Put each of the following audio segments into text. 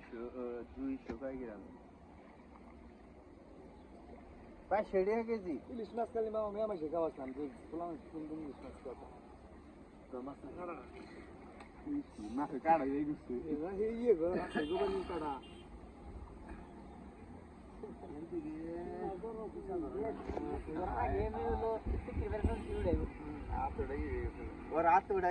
দুইশো দুইশো কয় গ্রাম। পাঁচশো টাকা কেজি। ইলিশ মাছ খালি মামা মেয়ে মাসে খাওয়াতাম যে বললাম কোন কোন ইলিশ মাছ খাওয়াতাম মাছে কাটা হয়ে গেছে। এবার সেই ইয়ে গো আছে গোবর কাটা হাত ওটা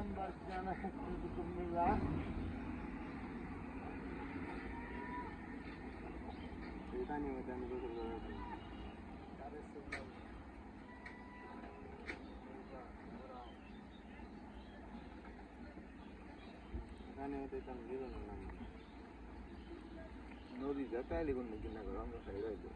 일단 맞잖아. 그겁니다. 대단히 못하는 거 그거. 잘했어. ખાને તે તમે લીધો ના નોરી જતા લીધો ને કિના કરો અમે ખાઈ રહ્યો